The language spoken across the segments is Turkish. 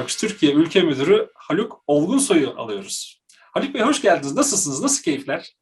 Networks Türkiye Ülke Müdürü Haluk Olgunsoy'u alıyoruz. Haluk Bey hoş geldiniz. Nasılsınız? Nasıl keyifler?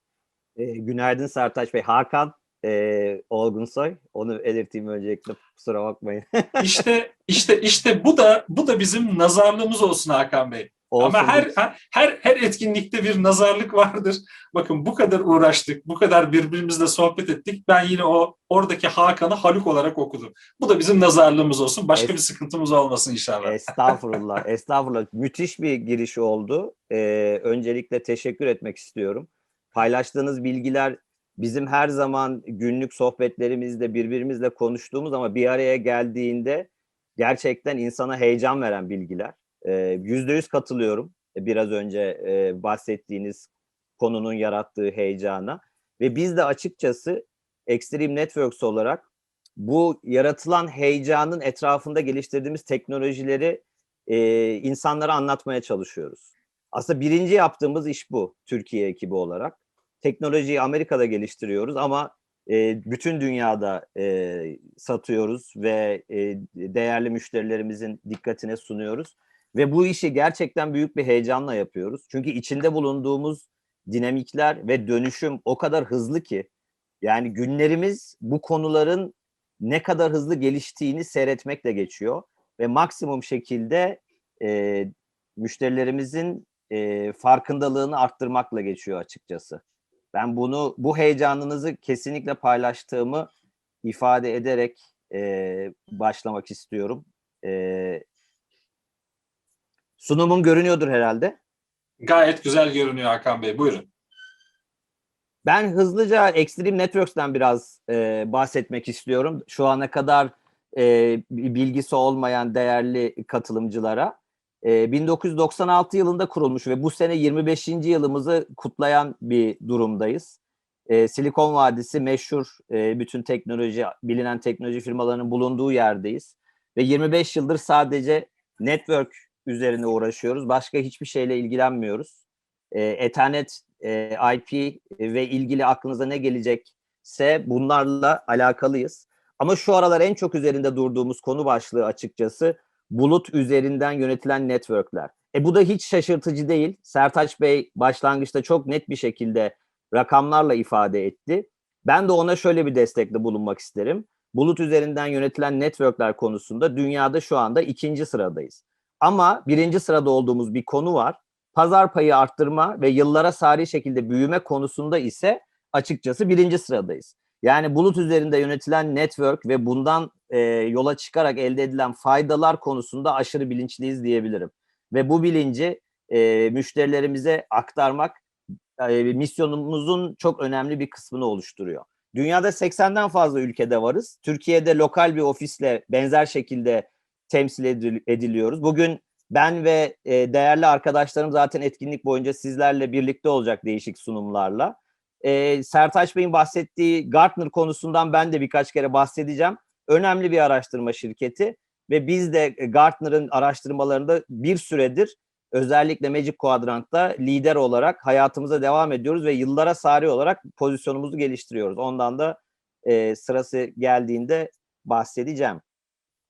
E, günaydın Sertaç Bey. Hakan e, Olgunsoy. Onu belirteyim öncelikle. Kusura bakmayın. İşte işte işte bu da bu da bizim nazarlığımız olsun Hakan Bey. Olsun, Ama her, her her etkinlikte bir nazarlık vardır. Bakın bu kadar uğraştık, bu kadar birbirimizle sohbet ettik. Ben yine o oradaki Hakan'ı Haluk olarak okudum. Bu da bizim nazarlığımız olsun. Başka Es- bir sıkıntımız olmasın inşallah. Estağfurullah, estağfurullah. Müthiş bir giriş oldu. Ee, öncelikle teşekkür etmek istiyorum. Paylaştığınız bilgiler bizim her zaman günlük sohbetlerimizde birbirimizle konuştuğumuz ama bir araya geldiğinde gerçekten insana heyecan veren bilgiler. Yüzde yüz katılıyorum biraz önce e, bahsettiğiniz konunun yarattığı heyecana. Ve biz de açıkçası Extreme Networks olarak bu yaratılan heyecanın etrafında geliştirdiğimiz teknolojileri e, insanlara anlatmaya çalışıyoruz. Aslında birinci yaptığımız iş bu Türkiye ekibi olarak. Teknolojiyi Amerika'da geliştiriyoruz ama e, bütün dünyada e, satıyoruz ve e, değerli müşterilerimizin dikkatine sunuyoruz. Ve bu işi gerçekten büyük bir heyecanla yapıyoruz. Çünkü içinde bulunduğumuz dinamikler ve dönüşüm o kadar hızlı ki yani günlerimiz bu konuların ne kadar hızlı geliştiğini seyretmekle geçiyor ve maksimum şekilde e, müşterilerimizin e, farkındalığını arttırmakla geçiyor açıkçası. Ben bunu bu heyecanınızı kesinlikle paylaştığımı ifade ederek e, başlamak istiyorum. E, sunumum görünüyordur herhalde. Gayet güzel görünüyor Hakan Bey. Buyurun. Ben hızlıca Extreme Networks'ten biraz e, bahsetmek istiyorum. Şu ana kadar e, bilgisi olmayan değerli katılımcılara. E, 1996 yılında kurulmuş ve bu sene 25. yılımızı kutlayan bir durumdayız. E, Silikon Vadisi meşhur e, bütün teknoloji, bilinen teknoloji firmalarının bulunduğu yerdeyiz. Ve 25 yıldır sadece network üzerine uğraşıyoruz. Başka hiçbir şeyle ilgilenmiyoruz. E, Ethernet e, IP ve ilgili aklınıza ne gelecekse bunlarla alakalıyız. Ama şu aralar en çok üzerinde durduğumuz konu başlığı açıkçası bulut üzerinden yönetilen networkler. E bu da hiç şaşırtıcı değil. Sertaç Bey başlangıçta çok net bir şekilde rakamlarla ifade etti. Ben de ona şöyle bir destekte bulunmak isterim. Bulut üzerinden yönetilen networkler konusunda dünyada şu anda ikinci sıradayız. Ama birinci sırada olduğumuz bir konu var pazar payı arttırma ve yıllara sari şekilde büyüme konusunda ise açıkçası birinci sıradayız. Yani bulut üzerinde yönetilen network ve bundan e, yola çıkarak elde edilen faydalar konusunda aşırı bilinçliyiz diyebilirim. Ve bu bilinci e, müşterilerimize aktarmak e, misyonumuzun çok önemli bir kısmını oluşturuyor. Dünyada 80'den fazla ülkede varız. Türkiye'de lokal bir ofisle benzer şekilde temsil edil- ediliyoruz. Bugün ben ve e, değerli arkadaşlarım zaten etkinlik boyunca sizlerle birlikte olacak değişik sunumlarla. E, Sertaç Bey'in bahsettiği Gartner konusundan ben de birkaç kere bahsedeceğim. Önemli bir araştırma şirketi ve biz de e, Gartner'ın araştırmalarında bir süredir özellikle Magic Quadrant'ta lider olarak hayatımıza devam ediyoruz ve yıllara sari olarak pozisyonumuzu geliştiriyoruz. Ondan da e, sırası geldiğinde bahsedeceğim.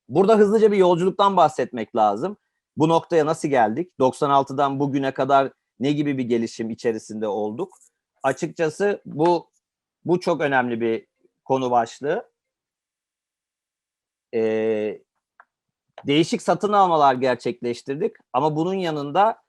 Burada hızlıca bir yolculuktan bahsetmek lazım bu noktaya nasıl geldik? 96'dan bugüne kadar ne gibi bir gelişim içerisinde olduk? Açıkçası bu bu çok önemli bir konu başlığı. Ee, değişik satın almalar gerçekleştirdik ama bunun yanında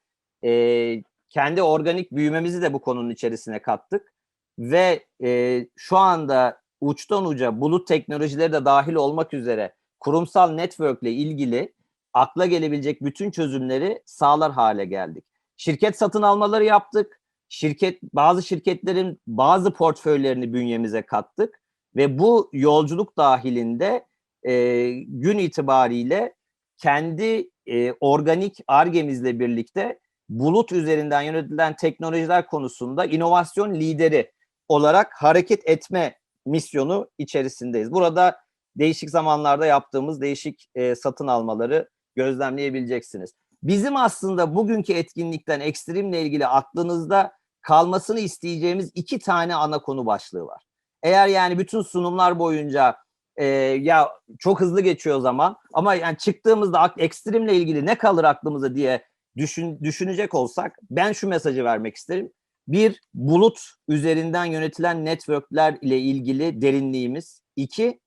e, kendi organik büyümemizi de bu konunun içerisine kattık ve e, şu anda uçtan uca bulut teknolojileri de dahil olmak üzere kurumsal network ile ilgili akla gelebilecek bütün çözümleri sağlar hale geldik. Şirket satın almaları yaptık. Şirket bazı şirketlerin bazı portföylerini bünyemize kattık ve bu yolculuk dahilinde e, gün itibariyle kendi e, organik argemizle birlikte bulut üzerinden yönetilen teknolojiler konusunda inovasyon lideri olarak hareket etme misyonu içerisindeyiz. Burada değişik zamanlarda yaptığımız değişik e, satın almaları gözlemleyebileceksiniz. Bizim aslında bugünkü etkinlikten ekstremle ilgili aklınızda kalmasını isteyeceğimiz iki tane ana konu başlığı var. Eğer yani bütün sunumlar boyunca e, ya çok hızlı geçiyor zaman ama yani çıktığımızda ekstremle ilgili ne kalır aklımıza diye düşün, düşünecek olsak ben şu mesajı vermek isterim. Bir, bulut üzerinden yönetilen networkler ile ilgili derinliğimiz. İki,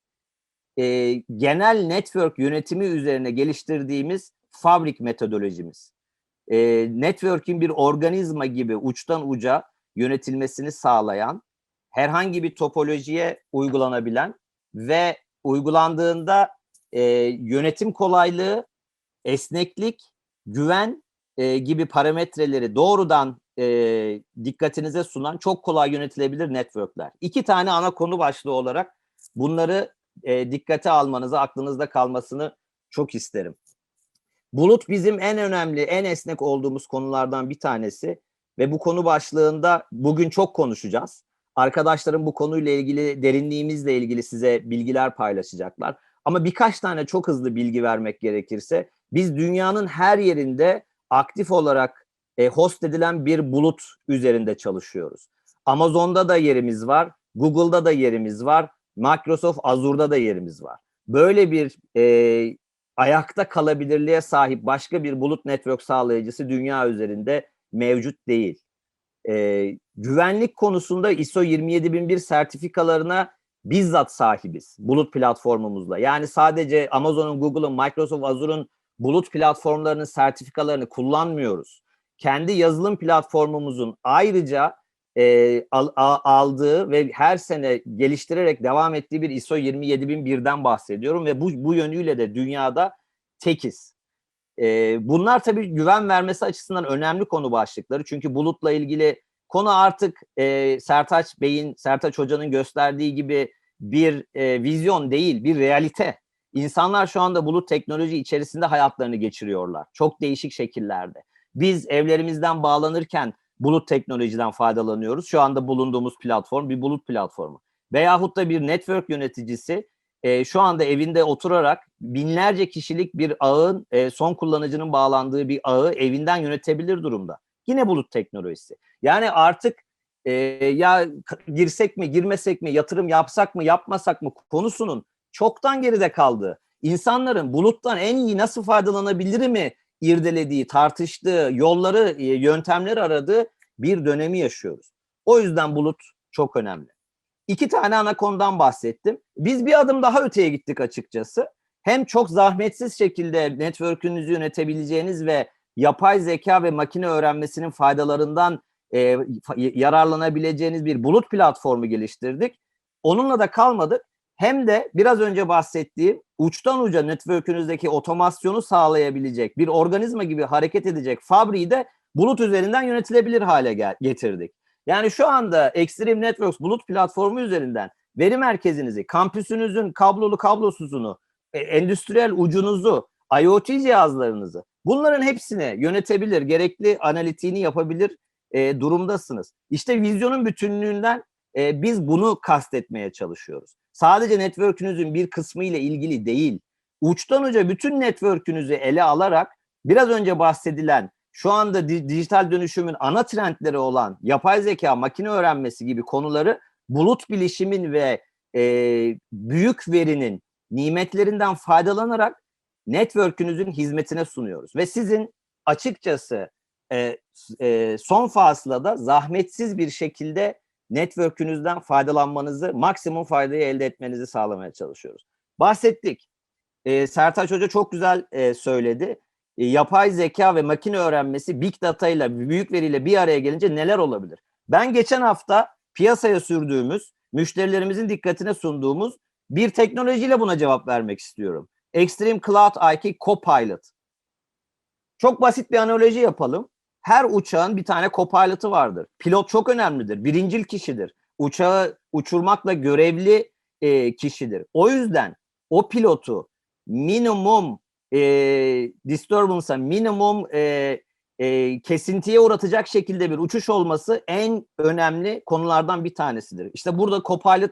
e, genel network yönetimi üzerine geliştirdiğimiz fabrik metodolojimiz. E, network'in bir organizma gibi uçtan uca yönetilmesini sağlayan, herhangi bir topolojiye uygulanabilen ve uygulandığında e, yönetim kolaylığı, esneklik, güven e, gibi parametreleri doğrudan e, dikkatinize sunan çok kolay yönetilebilir networkler. İki tane ana konu başlığı olarak bunları e, dikkate almanızı, aklınızda kalmasını çok isterim. Bulut bizim en önemli, en esnek olduğumuz konulardan bir tanesi ve bu konu başlığında bugün çok konuşacağız. Arkadaşlarım bu konuyla ilgili, derinliğimizle ilgili size bilgiler paylaşacaklar. Ama birkaç tane çok hızlı bilgi vermek gerekirse, biz dünyanın her yerinde aktif olarak e, host edilen bir bulut üzerinde çalışıyoruz. Amazon'da da yerimiz var, Google'da da yerimiz var, Microsoft Azure'da da yerimiz var. Böyle bir e, ayakta kalabilirliğe sahip başka bir bulut network sağlayıcısı dünya üzerinde mevcut değil. E, güvenlik konusunda ISO 27001 sertifikalarına bizzat sahibiz bulut platformumuzla. Yani sadece Amazon'un, Google'ın, Microsoft Azure'un bulut platformlarının sertifikalarını kullanmıyoruz. Kendi yazılım platformumuzun ayrıca e, al, a, aldığı ve her sene geliştirerek devam ettiği bir ISO 27001'den bahsediyorum ve bu, bu yönüyle de dünyada tekiz. E, bunlar tabii güven vermesi açısından önemli konu başlıkları. Çünkü bulutla ilgili konu artık e, Sertaç Bey'in, Sertaç Hoca'nın gösterdiği gibi bir e, vizyon değil, bir realite. İnsanlar şu anda bulut teknoloji içerisinde hayatlarını geçiriyorlar. Çok değişik şekillerde. Biz evlerimizden bağlanırken bulut teknolojiden faydalanıyoruz. Şu anda bulunduğumuz platform bir bulut platformu. Veyahut da bir network yöneticisi e, şu anda evinde oturarak binlerce kişilik bir ağın, e, son kullanıcının bağlandığı bir ağı evinden yönetebilir durumda. Yine bulut teknolojisi. Yani artık e, ya girsek mi, girmesek mi, yatırım yapsak mı, yapmasak mı konusunun çoktan geride kaldığı, insanların buluttan en iyi nasıl faydalanabilir mi irdelediği, tartıştığı, yolları, e, yöntemleri aradığı bir dönemi yaşıyoruz. O yüzden bulut çok önemli. İki tane ana konudan bahsettim. Biz bir adım daha öteye gittik açıkçası. Hem çok zahmetsiz şekilde network'ünüzü yönetebileceğiniz ve yapay zeka ve makine öğrenmesinin faydalarından e, yararlanabileceğiniz bir bulut platformu geliştirdik. Onunla da kalmadık. Hem de biraz önce bahsettiğim uçtan uca network'ünüzdeki otomasyonu sağlayabilecek bir organizma gibi hareket edecek fabriği de bulut üzerinden yönetilebilir hale getirdik. Yani şu anda Extreme Networks bulut platformu üzerinden veri merkezinizi, kampüsünüzün kablolu kablosuzunu, e, endüstriyel ucunuzu, IoT cihazlarınızı bunların hepsini yönetebilir, gerekli analitiğini yapabilir e, durumdasınız. İşte vizyonun bütünlüğünden e, biz bunu kastetmeye çalışıyoruz. Sadece network'ünüzün bir kısmı ile ilgili değil, uçtan uca bütün network'ünüzü ele alarak biraz önce bahsedilen şu anda di- dijital dönüşümün ana trendleri olan yapay zeka, makine öğrenmesi gibi konuları bulut bilişimin ve e, büyük verinin nimetlerinden faydalanarak network'ünüzün hizmetine sunuyoruz. Ve sizin açıkçası e, e, son faslada zahmetsiz bir şekilde network'ünüzden faydalanmanızı, maksimum faydayı elde etmenizi sağlamaya çalışıyoruz. Bahsettik. E, Sertaç Hoca çok güzel e, söyledi. E, yapay zeka ve makine öğrenmesi big data ile büyük veriyle bir araya gelince neler olabilir? Ben geçen hafta piyasaya sürdüğümüz, müşterilerimizin dikkatine sunduğumuz bir teknolojiyle buna cevap vermek istiyorum. Extreme Cloud IQ Copilot. Çok basit bir analoji yapalım. Her uçağın bir tane copilot'ı vardır. Pilot çok önemlidir. Birincil kişidir. Uçağı uçurmakla görevli e, kişidir. O yüzden o pilotu minimum e, disturbance'a, minimum e, e, kesintiye uğratacak şekilde bir uçuş olması en önemli konulardan bir tanesidir. İşte burada copilot,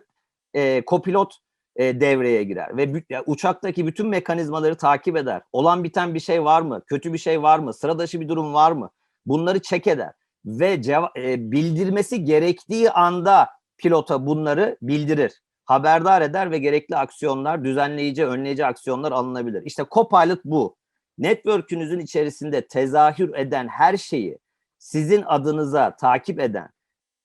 e, copilot e, devreye girer ve uçaktaki bütün mekanizmaları takip eder. Olan biten bir şey var mı? Kötü bir şey var mı? Sıra dışı bir durum var mı? Bunları check eder ve e, bildirmesi gerektiği anda pilota bunları bildirir. haberdar eder ve gerekli aksiyonlar, düzenleyici, önleyici aksiyonlar alınabilir. İşte Copilot bu. Network'ünüzün içerisinde tezahür eden her şeyi sizin adınıza takip eden,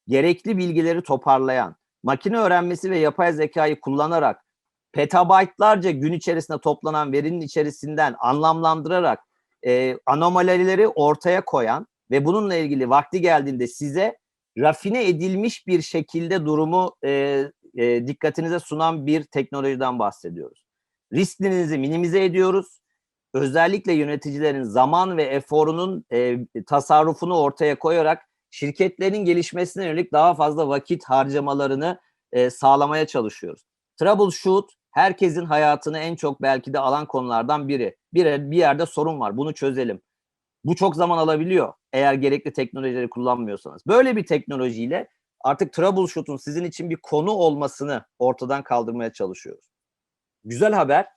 gerekli bilgileri toparlayan, makine öğrenmesi ve yapay zekayı kullanarak petabaytlarca gün içerisinde toplanan verinin içerisinden anlamlandırarak e, anomalileri ortaya koyan ve bununla ilgili vakti geldiğinde size rafine edilmiş bir şekilde durumu e, e, dikkatinize sunan bir teknolojiden bahsediyoruz. Risklerinizi minimize ediyoruz. Özellikle yöneticilerin zaman ve eforunun e, tasarrufunu ortaya koyarak şirketlerin gelişmesine yönelik daha fazla vakit harcamalarını e, sağlamaya çalışıyoruz. Troubleshoot herkesin hayatını en çok belki de alan konulardan biri. Bir, bir yerde sorun var bunu çözelim. Bu çok zaman alabiliyor eğer gerekli teknolojileri kullanmıyorsanız. Böyle bir teknolojiyle artık troubleshoot'un sizin için bir konu olmasını ortadan kaldırmaya çalışıyoruz. Güzel haber.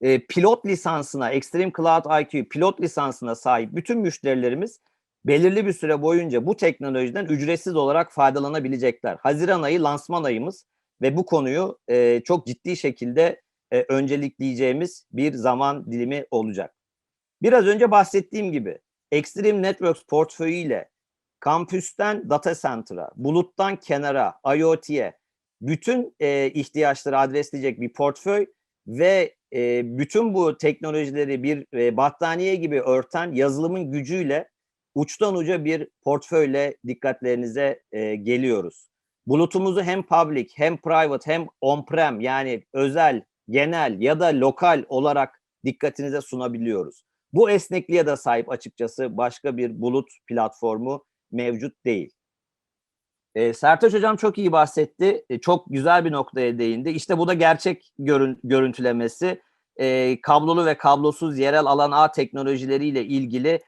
E, pilot lisansına, Extreme Cloud IQ pilot lisansına sahip bütün müşterilerimiz belirli bir süre boyunca bu teknolojiden ücretsiz olarak faydalanabilecekler. Haziran ayı lansman ayımız ve bu konuyu e, çok ciddi şekilde e, öncelikleyeceğimiz bir zaman dilimi olacak. Biraz önce bahsettiğim gibi Extreme Networks portföyüyle kampüsten data center'a, buluttan kenara, IoT'ye bütün e, ihtiyaçları adresleyecek bir portföy ve e, bütün bu teknolojileri bir e, battaniye gibi örten yazılımın gücüyle uçtan uca bir portföyle dikkatlerinize e, geliyoruz. Bulutumuzu hem public hem private hem on-prem yani özel, genel ya da lokal olarak dikkatinize sunabiliyoruz. Bu esnekliğe de sahip açıkçası başka bir bulut platformu mevcut değil. E, Sertaç Hocam çok iyi bahsetti. E, çok güzel bir noktaya değindi. İşte bu da gerçek görün, görüntülemesi. E, kablolu ve kablosuz yerel alan ağ teknolojileriyle ilgili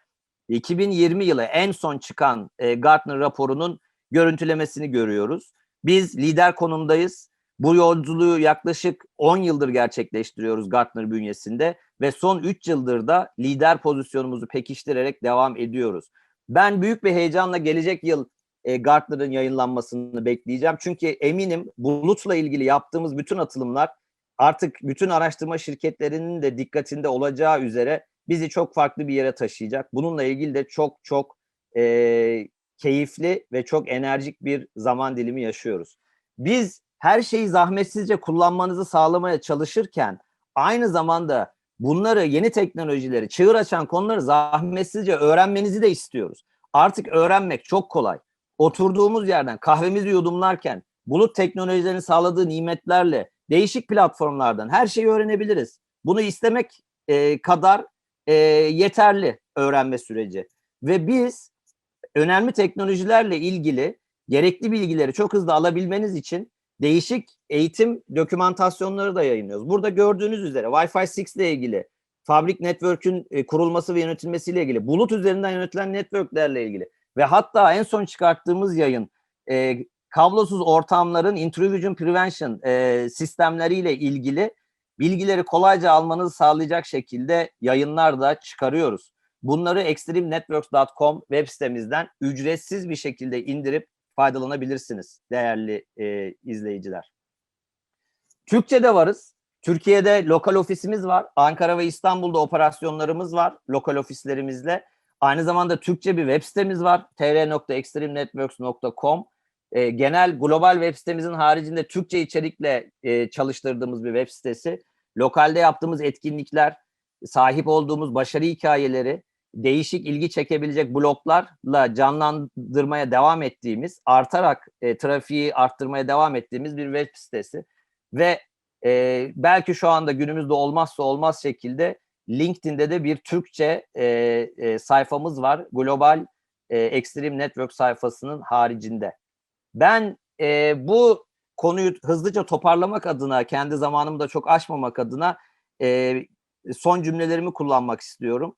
2020 yılı en son çıkan e, Gartner raporunun görüntülemesini görüyoruz. Biz lider konumdayız. Bu yolculuğu yaklaşık 10 yıldır gerçekleştiriyoruz Gartner bünyesinde ve son 3 yıldır da lider pozisyonumuzu pekiştirerek devam ediyoruz. Ben büyük bir heyecanla gelecek yıl e, Gartner'ın yayınlanmasını bekleyeceğim. Çünkü eminim bulutla ilgili yaptığımız bütün atılımlar artık bütün araştırma şirketlerinin de dikkatinde olacağı üzere bizi çok farklı bir yere taşıyacak. Bununla ilgili de çok çok e, keyifli ve çok enerjik bir zaman dilimi yaşıyoruz. Biz her şeyi zahmetsizce kullanmanızı sağlamaya çalışırken aynı zamanda bunları yeni teknolojileri, çığır açan konuları zahmetsizce öğrenmenizi de istiyoruz. Artık öğrenmek çok kolay. Oturduğumuz yerden kahvemizi yudumlarken bulut teknolojilerinin sağladığı nimetlerle değişik platformlardan her şeyi öğrenebiliriz. Bunu istemek e, kadar e, yeterli öğrenme süreci. Ve biz önemli teknolojilerle ilgili gerekli bilgileri çok hızlı alabilmeniz için değişik eğitim dokümantasyonları da yayınlıyoruz. Burada gördüğünüz üzere Wi-Fi 6 ile ilgili, Fabric Network'ün e, kurulması ve yönetilmesiyle ilgili, bulut üzerinden yönetilen networklerle ilgili ve hatta en son çıkarttığımız yayın e, kablosuz ortamların intrusion prevention e, sistemleriyle ilgili bilgileri kolayca almanızı sağlayacak şekilde yayınlar da çıkarıyoruz. Bunları extremenetworks.com web sitemizden ücretsiz bir şekilde indirip faydalanabilirsiniz değerli e, izleyiciler. Türkçe'de varız. Türkiye'de lokal ofisimiz var. Ankara ve İstanbul'da operasyonlarımız var lokal ofislerimizle. Aynı zamanda Türkçe bir web sitemiz var. tr.extremenetworks.com e, Genel global web sitemizin haricinde Türkçe içerikle e, çalıştırdığımız bir web sitesi. Lokalde yaptığımız etkinlikler, sahip olduğumuz başarı hikayeleri, değişik ilgi çekebilecek bloklarla canlandırmaya devam ettiğimiz, artarak e, trafiği arttırmaya devam ettiğimiz bir web sitesi. Ve e, belki şu anda günümüzde olmazsa olmaz şekilde LinkedIn'de de bir Türkçe e, e, sayfamız var. Global e, Extreme Network sayfasının haricinde. Ben e, bu konuyu hızlıca toparlamak adına, kendi zamanımı da çok aşmamak adına e, son cümlelerimi kullanmak istiyorum.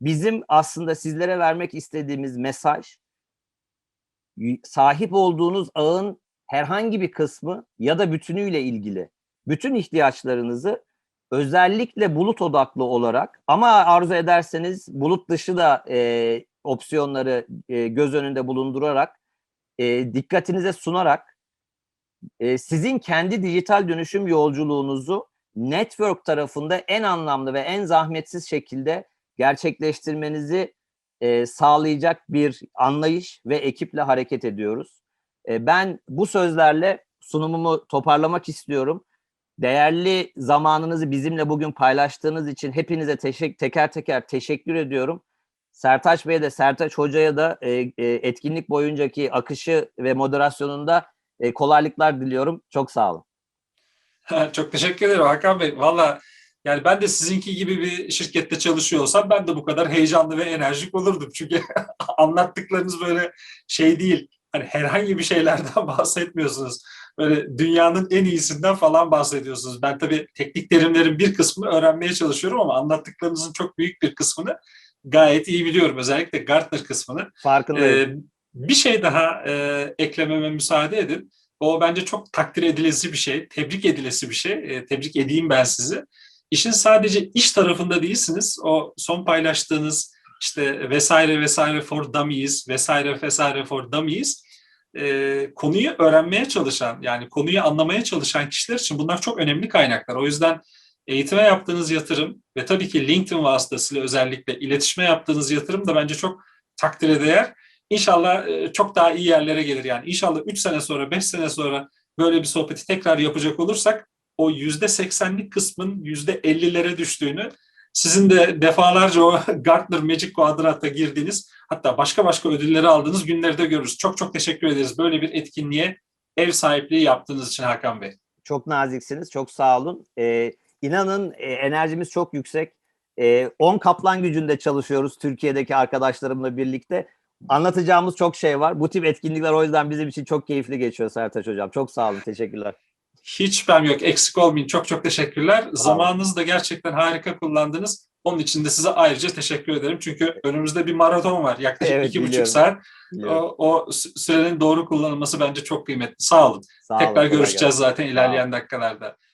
Bizim aslında sizlere vermek istediğimiz mesaj, sahip olduğunuz ağın herhangi bir kısmı ya da bütünüyle ilgili bütün ihtiyaçlarınızı özellikle bulut odaklı olarak ama arzu ederseniz bulut dışı da e, opsiyonları e, göz önünde bulundurarak e, dikkatinize sunarak e, sizin kendi dijital dönüşüm yolculuğunuzu network tarafında en anlamlı ve en zahmetsiz şekilde gerçekleştirmenizi e, sağlayacak bir anlayış ve ekiple hareket ediyoruz. E, ben bu sözlerle sunumumu toparlamak istiyorum. Değerli zamanınızı bizimle bugün paylaştığınız için hepinize teşek teker teker teşekkür ediyorum. Sertaç Bey'e de Sertaç Hoca'ya da e, e, etkinlik boyuncaki akışı ve moderasyonunda e, kolaylıklar diliyorum. Çok sağ olun. Çok teşekkür ederim Hakan Bey. Valla yani ben de sizinki gibi bir şirkette çalışıyor olsam ben de bu kadar heyecanlı ve enerjik olurdum. Çünkü anlattıklarınız böyle şey değil. Hani herhangi bir şeylerden bahsetmiyorsunuz. Böyle dünyanın en iyisinden falan bahsediyorsunuz. Ben tabii teknik terimlerin bir kısmını öğrenmeye çalışıyorum ama anlattıklarınızın çok büyük bir kısmını gayet iyi biliyorum. Özellikle Gartner kısmını. Farkındayım. Ee, bir şey daha e, eklememe müsaade edin. O bence çok takdir edilesi bir şey, tebrik edilesi bir şey. E, tebrik edeyim ben sizi. İşin sadece iş tarafında değilsiniz. O son paylaştığınız işte vesaire vesaire for dummies, vesaire vesaire for dummies e, konuyu öğrenmeye çalışan, yani konuyu anlamaya çalışan kişiler için bunlar çok önemli kaynaklar. O yüzden eğitime yaptığınız yatırım ve tabii ki LinkedIn vasıtasıyla özellikle iletişime yaptığınız yatırım da bence çok takdire değer. İnşallah e, çok daha iyi yerlere gelir. Yani inşallah 3 sene sonra, 5 sene sonra böyle bir sohbeti tekrar yapacak olursak o %80'lik kısmın %50'lere düştüğünü sizin de defalarca o Gartner Magic Quadrant'a girdiğiniz hatta başka başka ödülleri aldığınız günleri de görürüz. Çok çok teşekkür ederiz böyle bir etkinliğe ev sahipliği yaptığınız için Hakan Bey. Çok naziksiniz. Çok sağ olun. Ee, inanın e, enerjimiz çok yüksek. E, 10 kaplan gücünde çalışıyoruz Türkiye'deki arkadaşlarımla birlikte. Anlatacağımız çok şey var. Bu tip etkinlikler o yüzden bizim için çok keyifli geçiyor Sertaç Hocam. Çok sağ olun. Teşekkürler. Hiç şüphem yok. Eksik olmayın. Çok çok teşekkürler. Zamanınızı da gerçekten harika kullandınız. Onun için de size ayrıca teşekkür ederim. Çünkü önümüzde bir maraton var. Yaklaşık Evet, iki buçuk saat. Biliyorum. O, o sü- sürenin doğru kullanılması bence çok kıymetli. Sağ olun. Sağ olun. Tekrar görüşeceğiz gelsin. zaten ilerleyen dakikalarda.